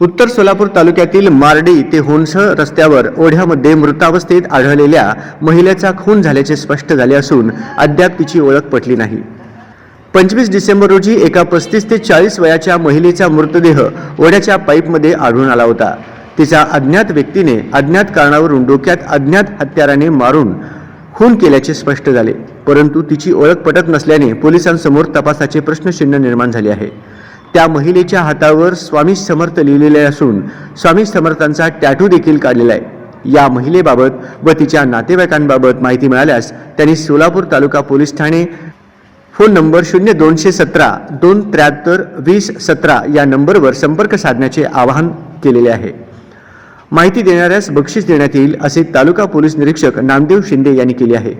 उत्तर सोलापूर तालुक्यातील मार्डी ते होनसळ रस्त्यावर ओढ्यामध्ये मृतावस्थेत आढळलेल्या महिलेचा खून झाल्याचे स्पष्ट झाले असून अद्याप तिची ओळख पटली नाही. पंचवीस डिसेंबर रोजी एका पस्तीस ते चाळीस वयाच्या महिलेचा मृतदेह ओढ्याच्या पाईपमध्ये आढळून आला होता. तिचा अज्ञात व्यक्तीने अज्ञात कारणावरून डोक्यात अज्ञात हत्याराने मारून खून केल्याचे स्पष्ट झाले परंतु तिची ओळख पटत नसल्याने पोलिसांसमोर तपासाचे प्रश्नचिन्ह निर्माण झाले आहे. त्या महिलेच्या हातावर स्वामी समर्थ लिहिलेले असून स्वामी समर्थांचा टॅटू देखील काढलेला आहे. या महिलेबाबत व तिच्या नातेवाईकांबाबत माहिती मिळाल्यास त्यांनी सोलापूर तालुका पोलीस ठाणे फोन नंबर शून्य दोनशे सतरा दोन त्र्याहत्तर वीस सतरा या नंबरवर संपर्क साधण्याचे आवाहन केलेले आहे. माहिती देणाऱ्यास बक्षीस देण्यात येईल असे तालुका पोलीस निरीक्षक नामदेव शिंदे यांनी केले आहे.